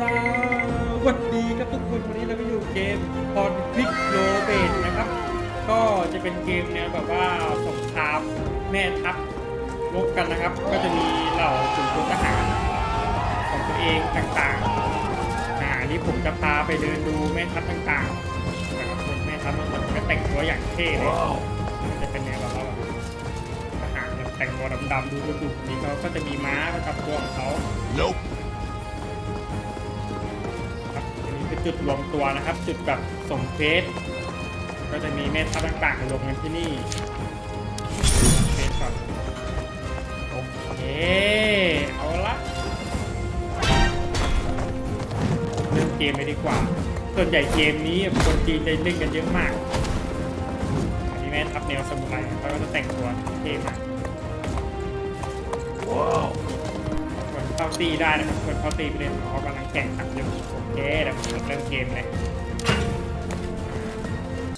สวัสดีครับทุกคนวันนี้เราไปอยู่เกมพรคลิกโลเบตนะครับ ก็จะเป็นเกมแนวแบบว่าสงครามแม่ทัพรบกันนะครับ ก็จะมีเหล่าขุนพลทหารของตัวเองต่างๆอ่าอันนี้ผมจะพาไปเดินดูแม่ทัพต่างๆนะครับแม่ทัพมันก็แต่งตัวอย่างเท่เลยจะเป็นแนวแบบว่าทหารแบบแต่งตัวดำๆดูดุๆนี่เขาก็จะมีม้าประจำตัวของเขา จุดรวมตัวนะครับ จุดแบบสมเพชก็จะมีแม่ทัพต่างๆรวมกันที่นี่เฟสก่อนโอเคเอาละเริ่มเกมไปดีกว่า ส่วนใหญ่เกมนี้คนจีนจะเล่นกันเยอะมากอันนี้แม่ทัพแนวสมุไรเขาก็จะแต่งตัวเท่มาก Wow. คน เข้าตีได้นะครับคนเข้าตีไปเลยเขากำลังแข่งขันอยู่โอเคเดี๋ยวผมเริ่มเกมเลย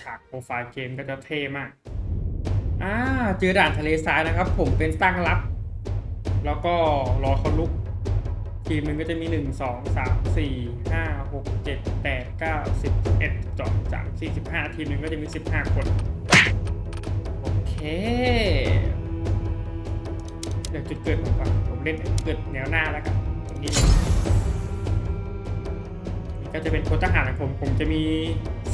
ฉากโปรไฟล์เกมก็จะเท่มากอ่าเจอด่านทะเลทรายนะครับ ผมเป็นตั้งรับ แล้วก็รอเขาลุก ทีมหนึ่งก็จะมี 1 2 3 4 5 6 7 8 9 10 11 12 3 4 15 ทีมหนึ่งก็จะมี 15 คน โอเค เดี๋ยวจุดเกิดผมก่อน เล่นเกิดแนวหน้าแล้วกันตรงนี้ก็จะเป็นพลทหารของผม ผมจะมี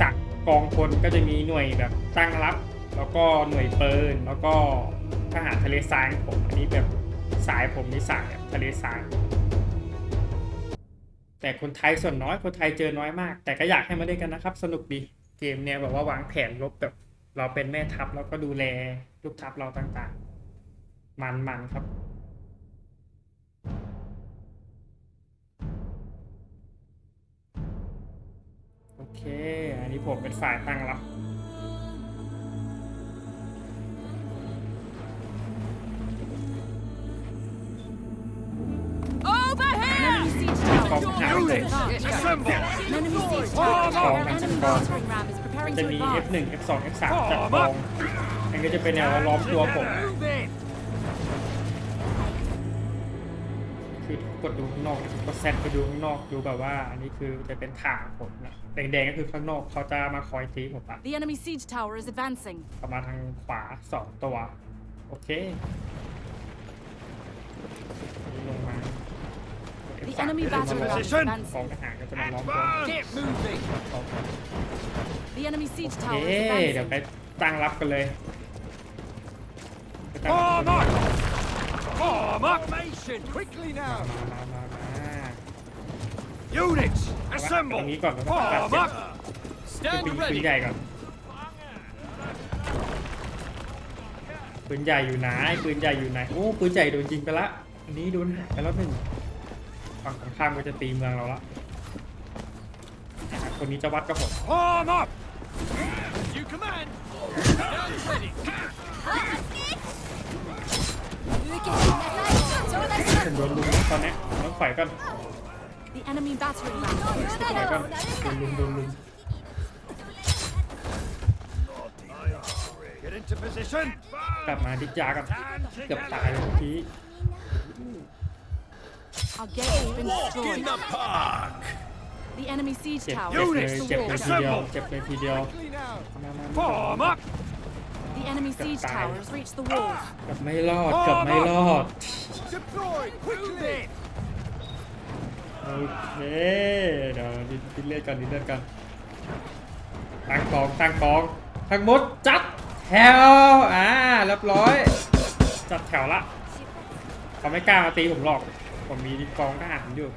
สักกองพลก็จะมีหน่วยแบบตั้งรับ แล้วก็หน่วยเปืนแล้วก็ทหารทะเลทรายผมอันนี้แบบสายผมนี่สายแบบทะเลทรายแต่คนไทยส่วนน้อยคนไทยเจอน้อยมาก แต่ก็อยากให้มาเล่นกันนะครับ สนุกดีเกมเนี่ยแบบว่าวางแผนรบแบบเราเป็นแม่ทัพแล้วก็ดูแลลูกทัพเราต่างๆ มันมันๆครับ เค อันนี้ผมเป็นฝ่ายตั้งรับ Over here! Enemy กอง siege ทหารเลย Assemble. Enemy siege Oh, tower. no. Enemy battering ram is preparing จะมี F1 F2 F3 จัดกองมันก็จะเป็นแนวล้อมตัวผมคือกดดูข้างนอกกดแซดไปดูข้างนอกดูแบบว่า อันนี้คือจะเป็นทางผมนะ แดงๆก็คือข้างนอกเขาจะมาคอยตีผมอะ The enemy siege tower is advancing. เขามาทางขวาสองตัว โอเคนี่ลงมา The F3 enemy ก็จะ battering มา ram ล้อ is ม advancing. กองทหารก็จะมาล้อมตัว Advance. Get moving. เขา The enemy siege โอ tower เค is เดี๋ยวไป advancing. ตั้งรับกันเลยไปตั้งรับ Form กัน up. เลย Form up. Formation. Quickly มา now. มามามามา Units. ตรง Assemble. นี้ก่อนแล้วก็ตัด Form เจ็บ up. ปืนปืนใหญ่ก่อนปืนใหญ่อยู่ไหนปืนใหญ่อยู่ไหนโอ้ปืนใหญ่โดนยิงไปละอันนี้โดนหายไปแล้วหนึ่งฝั่งของข้ามก็จะตีเมืองเราละอะคนนี้จะวัดกับผม Form up. You command. Stand ready. ผมโดนลุมตอนเนี้ยผมต้องไฟก่อน The enemy battering ram has reached the ไฟ goal. ก่อนโดนลุมโดนลุม Get into position. กลับมาดิจากัน Stand เกือบตายเลยเมื่อกี้ Our gate has been destroyed. park. The enemy siege เจ็บ tower เจ็บ has เลย reached เจ็บ the เลย wall. ทีเดียวเจ็บเลยทีเดียว Quickly now. มามา Form up. The enemy siege tower has reached the wall. เกับไม่รอดเกับไม่รอด Deploy. Quickly. โอเค เดี๋ยวดิดิเลือดกันดิเลือดกันตั้งกองตั้งกองทั้งหมดจัดแถวอ่าเรียบร้อย จัดแถวละเขาไม่กล้ามาตีผมหรอก ผมมีกองทหารอยู่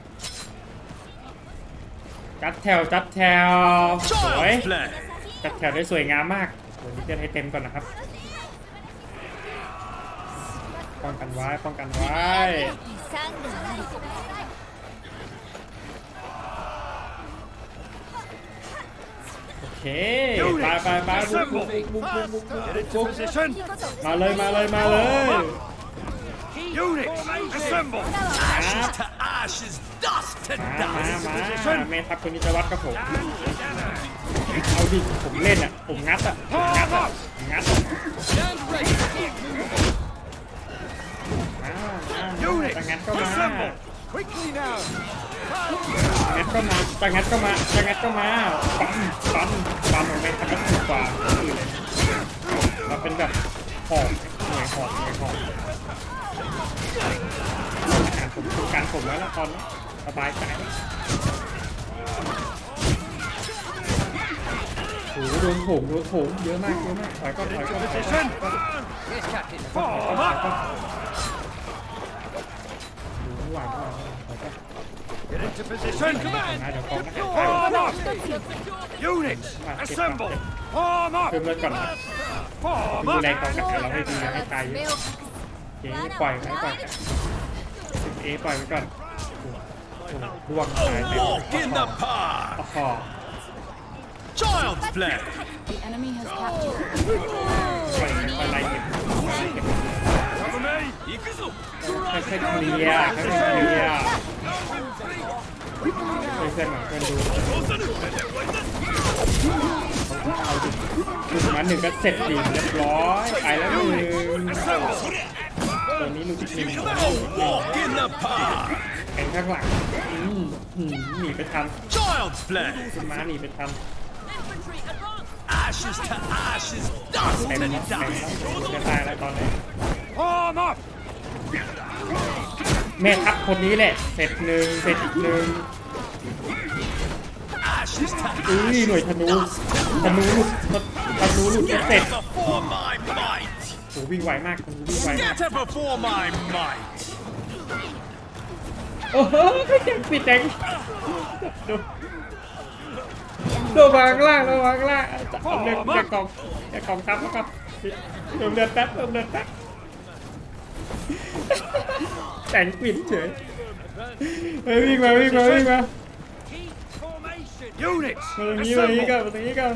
จัดแถวจัดแถวสวยจัดแถวได้สวยงามมากเดี๋ยวนี้เลือดให้เต็มก่อนนะครับป้องกันไว้ป้องกันไว้ เคไปไปไปบุกบุกบุกบุกบุกบุก Get บุ into ก position. มาเลยมาเลยมาเลย Units. Assemble. ครับ To ashes. Dust to มามามาเมทัพคนนี้จะวัดกับผม เอาดิ ผมเล่นอะ ผมงัดอะผมงัดอะผมงัดอะ Stand ready. มามา Units. แต่งัดก็มา Assemble. Quickly now. งัดก็มาจะงัดก็มาจะงัดก็มาปันปันปันของแม่ทัพก็ถูกกว่าอื่นเลยเราเป็นแบบหอกหน่วยหอกหน่วยหอกการผมฝึกการผมไว้แล้วตอนนี้สบายใจโอ้โหโดนโถมโดนโถมเยอะมากเยอะมากถอยก็ถอยก็ถอยก็ถอยก็ Yes, Captain. ถอยก็ Form ถอย into position. นะ Command. เดี๋ยวกองนะครับ Form up. Units, assemble. Form up. เพิ่มเลือดก่อนนะ Form ดู up. แลกองกับเราให้ดีนะให้ตายเยอะเจ๊ปล่อยไว้ก่อนเอ๊ปล่อยไว้ก่อนดวงตายไป Walk in the park. โอ้โห Child's play. The enemy has captured. ปล่อยปล่อยไล่เก็บเก็บ Cover me. Ikuzo. ค่อยๆเคลียร์ค่อยๆเคลียร์ ช่วยเพื่อนหน่อยเพื่อนดูเอาดิดูมาหนึ่งก็เสร็จดีเรียบร้อยไปแล้วหนึ่งตัวนี้ลูกทีม Walk in the park. แข่งข้างหลังอืมอืมหนีไปทัน Child's play. คุณม้าหนีไปทัน Ashes to ashes, dust เต็มแล้วเต็มแล้วจะตายแล้วตอนนี้ Form up. แม่ทัพคนนี้แหละ เสร็จหนึ่งเสร็จอีกหนึ่ง Ashes to อุ้ยหน่วยธนูธนูหลุดธนูหลุดไม่เสร็จ before my might. โหวิ่งไวมากธนูวิ่งไวมาก Scatter before my might. โอ้โหแข่งปิดแข่งดูดูวางล่างดูวางล่างจะเอาเลือดจากกองจากกองทัพแล้วก็เติมเลือดแป๊บเติมเลือดแป๊บ แต่งปิดเฉยเฮ้ยวิ่งมาวิ่งมาวิ่งมา Units, มาตรงนี้มาตรงนี้ก่อน assemble. มาตรงนี้ก่อน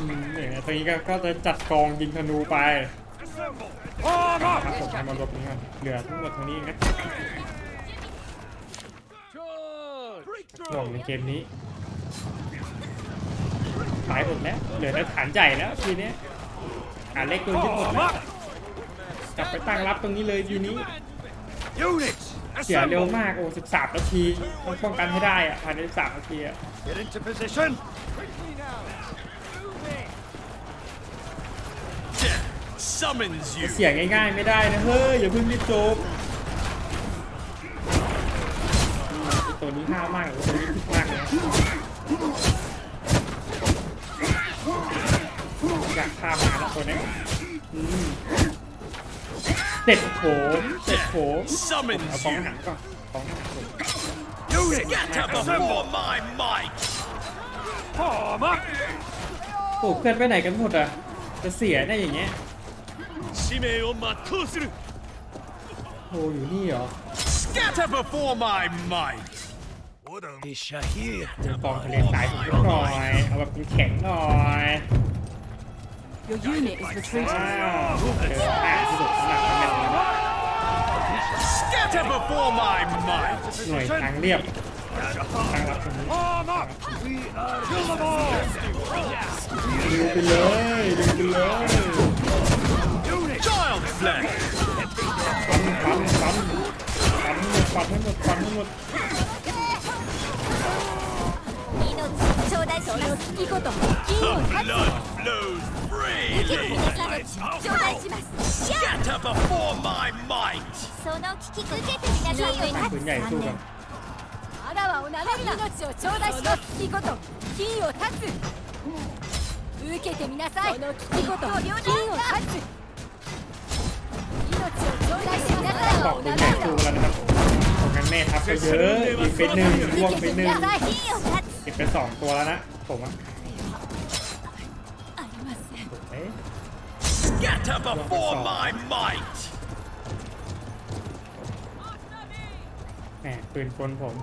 อืมเนี่ยตรงนี้ก็ก็จะจัดกองยิงธนูไป Form ครับ up. ผมทำมารวบนี้ก่อนเหลือทั้งหมดเท่านี้เองนะห่วงในเกมนี้ตายหมดแล้ว เหลือแต่ฐานใหญ่แล้วทีนี้ฐานเล็กโดนยึดหมด Form แล้ว up. กลับไปตั้งรับตรงนี้เลยทีนี้ Units, เสียเร็ว assemble. มาก โอ้13นาทีต้องป้องกันให้ได้อะภายใน13นาทีอะ Get into position. Death summons you. เสียง่ายๆไม่ได้นะเฮ้ย อย่าเพิ่งรีบจบอืมไอ้ตัวนี้ห้าวมากเลยตัวนี้พิกมากเลยนะอยากฆ่ามาแล้วตัวเนี้ยอืม เสร็จโขมเสร็จโขม Summons เอากอง you. อาหารก่อนกองอาหารก่อน Units, scatter before my might. Form up. โอ้เพื่อนไปไหนกันหมดอ่ะ จะเสียได้อย่างเงี้ย 使命を全うする โอ้อยู่นี่เหรอ Scatter before my might. Be Shahir. เจอกองทะเลทรายผมนิดหน่อย เอาแบบเป็นแข็งหน่อย Your unit is ว้า retreating. วเจอแพ้ที่สุดสำหรับตำแหน่งนี้ Scatter before my might. หน่วยทางเรียบทางรับตรงนี้ Form up. We are kill them all. ดึงไปเลยดึงไปเลย Units. Child play. ฟันฟันฟันฟันให้หมดฟันให้หมดฟันให้หมด命頂戴します好きこと The blood flows 受けて freely. ください頂戴しますシャ Scatter before my might. その危機受けてみなさいよ ปืนใหญ่สู้กัน あらはおなめるな命を頂戴します危機ごと金を断つ受けてみなさいその危機ごと金を断つ命を頂戴しなさい บอก はお ปื なんめ ใหญ่ る สู้ な กันแล้วนะครับของกันแม่ทับก็เยอะยิงไปหนึ่งร่วง 受 ไป けて ห み นึ่ง ดไปสองตัวแล้วนะ ผมอะเอ๊ะ Get up before my might! แหมปืนปนผม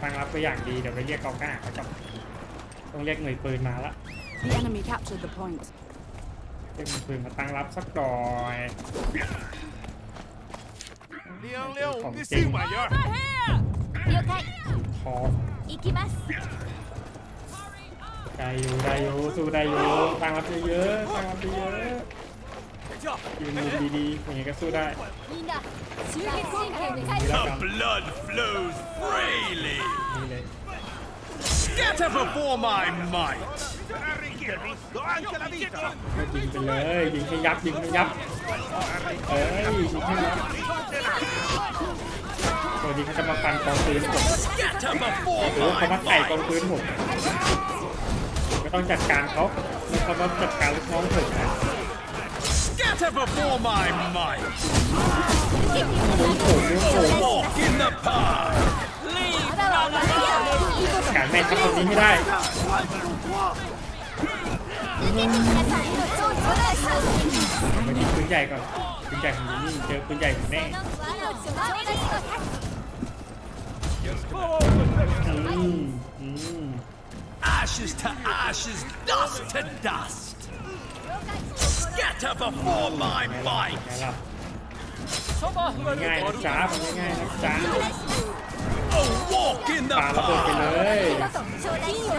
ทางรับไปอย่างดี เดี๋ยวไปเรียกกองทหารมาจับต้องเรียกหน่วยปืนมาละเรียกหน่วยปืนมาตั้งรับสักหน่อยเลี้ยวเลี้ยวของจริง Over here! อ 行きます ได้อยู่ได้อยู่สู้ได้อยู่ตั้งรับเยอะๆตั้งรับเยอะๆยืนมุมดีๆอย่างงี้ก็สู้ได้ みんな集結神経で返す The blood flows freely. Scatter before my might. ก็ยิงไปเลยยิงให้ยับยิงให้ยับเอ้ยยิงให้ยับ ทีเขาจะมาฟันกองพื้นผมโอ้โหเขามาไส่กองพื้นผมก็ต้องจัดการเขาแล้วเขามาจัดการลูกน้องผมนการแม่ทับคนนี้ไม่ได้มาดีปืนใหญ่ก่อนปืนใหญ่ของนี่เจอปืนใหญ่ของแม่ Ashes to ashes, dust to dust. Scatter before my might. A walk in the park.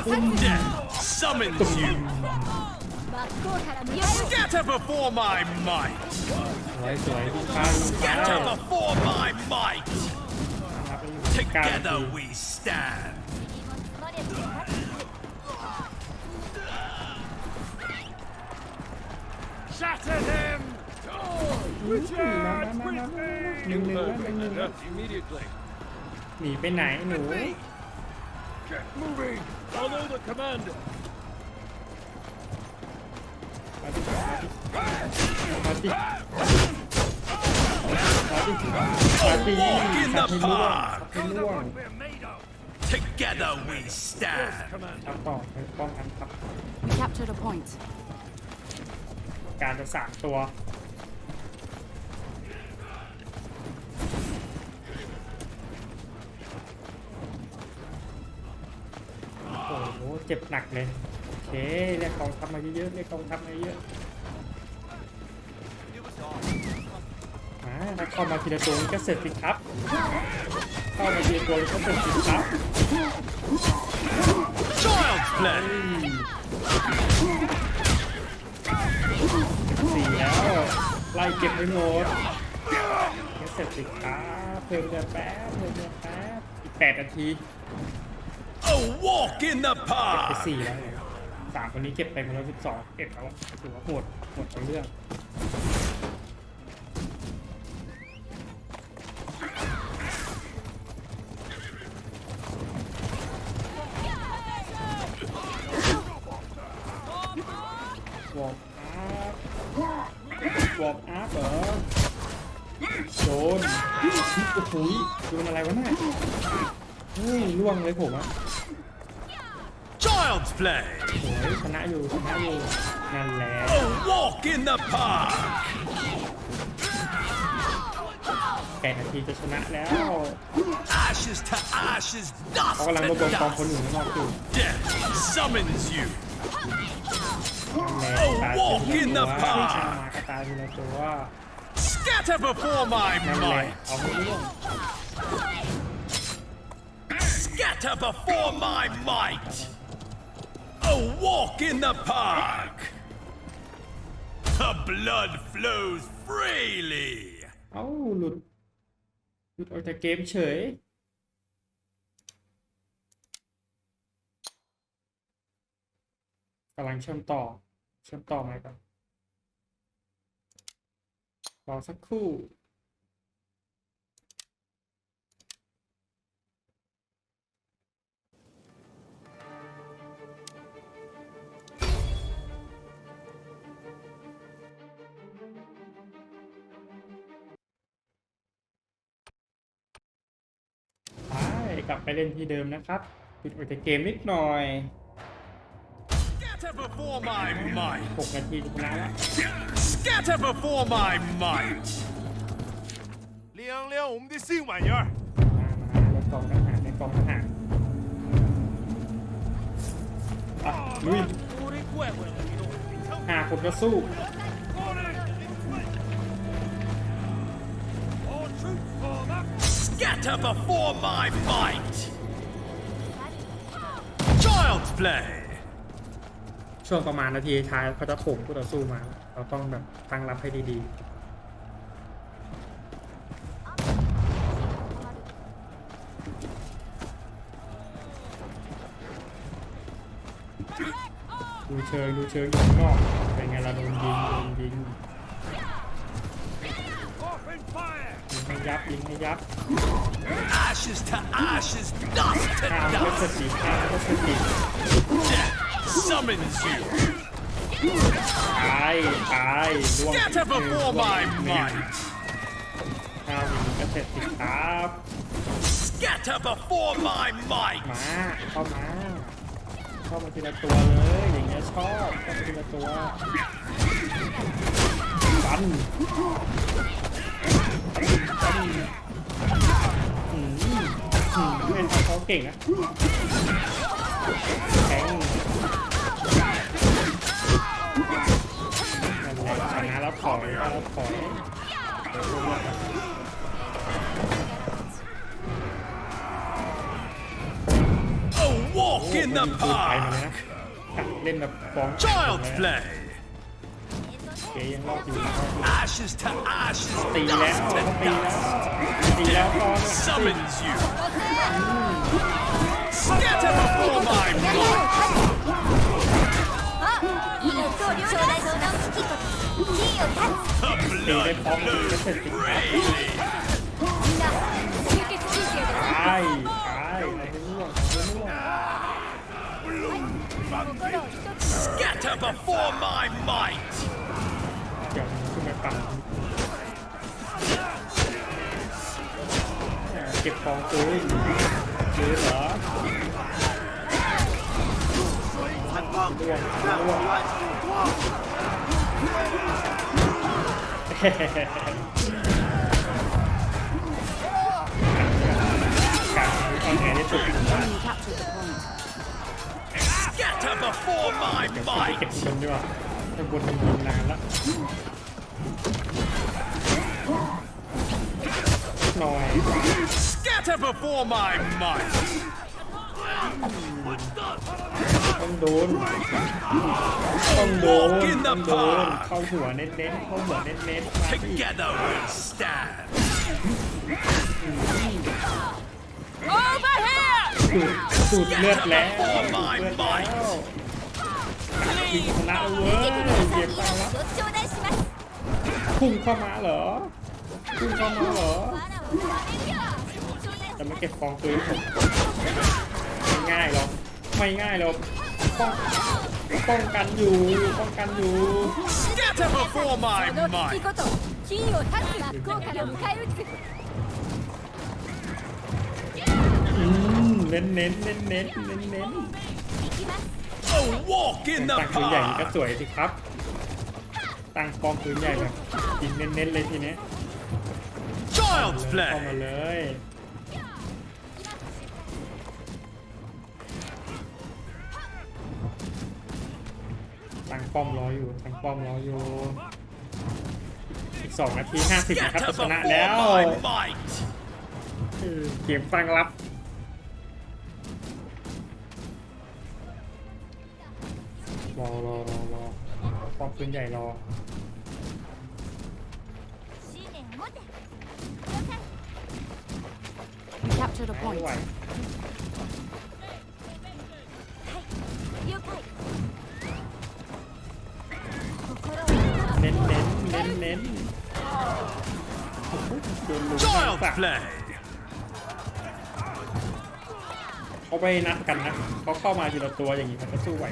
ย Death summons you. Scatter before my might. Scatter before my might. ครับเป็นการ Together we stand. หนึ่งหนึ่งแล้วหนึ่งหนึ่งแล้ว Immediately. หนีไปไหนหนู Get moving. Follow the commander. มาดิมาดิ มาดิมาดิ Walk in สั the บให้ล่วง park. สับให้ล่วง Together we stand. ทำต่อไปป้องกันครับ We captured a point. การจะสามตัว โอ้โห เจ็บหนักเลย โอเค เรียกกองทัพมาเยอะๆเรียกกองทัพมาเยอะม ถ้าเข้ามาทีละตัวมันก็เสร็จสิครับ เข้ามาทีละตัวมันก็เสร็จสิครับ Child's play. สี่แล้วไล่เก็บให้หมดก็เสร็จสิครับเพิ่มเดือนแป๊บเพิ่มเดือนแป๊บอีกแปดนาที A walk in the ไป park. สี่แล้วเนี่ยสามคนนี้เก็บไปคนละสิบสองเก็บแล้วอะถือว่าโหดโหดทั้งเรื่อง พวอร์มอัพเหรอโดนโอ้โหโดนอะไรวะน่ะเฮ้ยล่วงเลยผมอะ Child's play. สวยชนะอยู่ชนะอยู่นั่นแหละ A walk in the park. แปดนาทีจะชนะแล้ว Ashes to ashes, dust เขากำลังรวบรวม to กองคน dust. อยู่ข้างนอกอยู่ Death summons you. นั่นแหละตาย walk ที in ละ the ตัว park ชนะมาก็ตาย ทีละตัว Scatter before my นั่นแหละ might. เอาให้ร่วง Scatter before my might. A walk in the park. The blood flows freely. เอ้าหลุด หลุดออกจากเกมเฉย กำลังเชื่อมต่อ เชื่อมต่อไหมครับร อสักครู่ไปกลับไปเล่นที่เดิมนะครับปิดออกจากเกมนิดหน่อย Scatter before my might. 6นาทีจะชนะแล้ว Scatter before my might. 亮亮我们的新玩意儿。 มามาในกองทหารในกองทหารอ่ะลุยห้าคนก็สู้ Scatter before my might. Child's play. ช่วงประมาณนาทีท้ายเขาจะโถมคู่ต่อสู้มา เราต้องแบบตั้งรับให้ดีดูเชิงดูเชิงอยู่ข้างนอกเป็นไงเราโดนยิงโดนยิง Open fire! ยิงให้ยับยิงให้ยับ Ashes to ashes, dust to ข้ามก็ส dust. ติข้ามก็สติ Death summons you. ตายตายล่วง Scatter before my might. ข้ามอย่างนี้ก็เสร็จสิครับ Scatter before my might. มาเข้ามาเข้ามาทีละตัวเลยอย่างเงี้ยชอบเข้ามาทีละตัวฟันฟันอืมอืมเล่นเขาเก่งอะแทง ชนะแล้วถอยแล้วถอยเดี๋ยวรู้ว่า A walk in the โอ้โหยิงปืนไกลมา park. เลยนะเล่นแบบฟ้อง Child's เลยนะ play. เก๋ยังรอดอยู่รอดอยู่ Ashes to ashes, ตีแล้ว dust เขา to ตีแล้ว dust. ตีแล้วก่อน Summons you. Scatter before ตีได้พร้อมกันเสร็จติดตายตาช่ร่วงไ Scatter before my might! เก็บของซื้อซื้อเหล่ว การเอาแอร์ได้สุด Enemy captured the point. Scatter before my เดี๋ยวไป might. เก็บบนดีกว่าไปบนมันนานละหน่อย Scatter before my might. ต้องโดน ต้องโดนต้องโดน เข้าหัวเน้นๆ เข้าหัวเน้นๆ Together we stand Over here สูดเลือดแล้วเลือดแล้วชนะเว้ยเก็บไปแล้วพุ่งเข้ามาเหรอพุ่งเข้ามาเหรอจะไม่เก็บฟองปืนผม ง่ายหรอก ไม่ง่ายหรอก ป้องป้องกันอยู่ ป้องกันอยู่ Scatter before my その聞 might. きこと金を立つ真っ向から迎え撃つ อืมเน้นเน้นเน้นเน้นเน้นเน้น 行きます A walk in the ตั้งปืนใหญ่นี่ก็ park. สวยสิครับ ตั้งกองปืนใหญ่แบบยิงเน้นๆเลยทีเนี้ย Child's เข้ามา play. เลย ป้อมรออยู่ทางป้อมรออยู่อีกสองนาทีห้าสิบนะครับชนะแล้วเกมตั้งรับรอรอรอรอป้อมปืนใหญ่รอไม่ไหว โดนลุนั่งเขาไปนัดกันนะเขาเข้ามาทีละตัวอย่างนี้มันก็สู้ไหว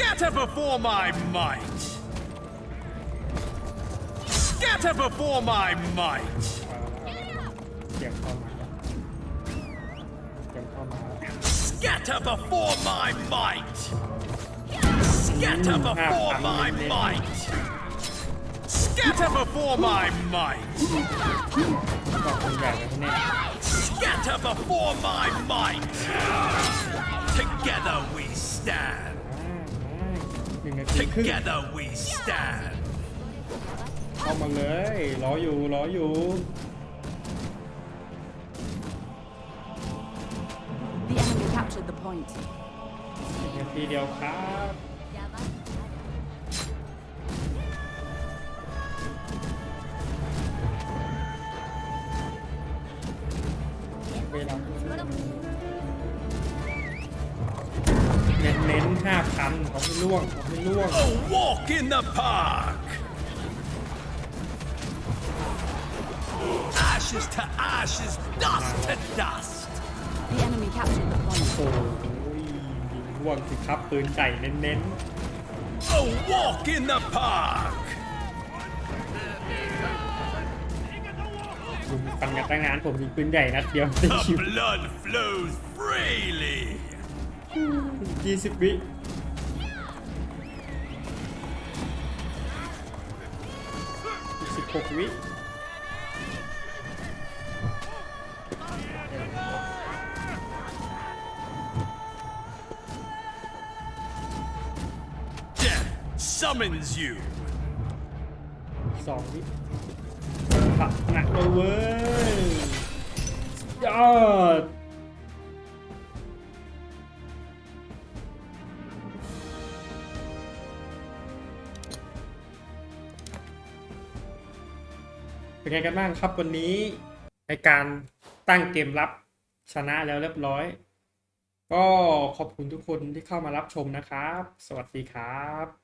ยับ before my might. Scatter before my might. เตรียมเข้ามาแล้วเตรียมเข้ามาแล้ว Scatter before my might. Scatter before my might. Scatter before my might. บอกคนใหญ่แบบนี้ Scatter before my might. Together we stand. หนึ่งนาทีครึ่ง Together we stand. เข้ามาเลยรออยู่รออยู่ The enemy captured captured the point. นาทีเดียวครับเวลาเน้นเน้นห้าพันเขาไม่ล่วงเขาไม่ล่วง A walk in the park. Ashes to ashes, dust to dust. The enemy captured the point. โอ้ยล่วงสิครับปืนไก่เน้นเน้น A walk in the park. ลุมกันกันตั้งนานผมยิงปืนใหญ่นัดเดียวได้ The คิว blood flows freely. ยี่สิบวิสิบหกวิ summons you. สองวิขับหนักเลยเว้ยยอดเป็นไงกันบ้างครับวันนี้ในการตั้งเกมรับชนะแล้วเรียบร้อย ก็ขอบคุณทุกคนที่เข้ามารับชมนะครับ สวัสดีครับ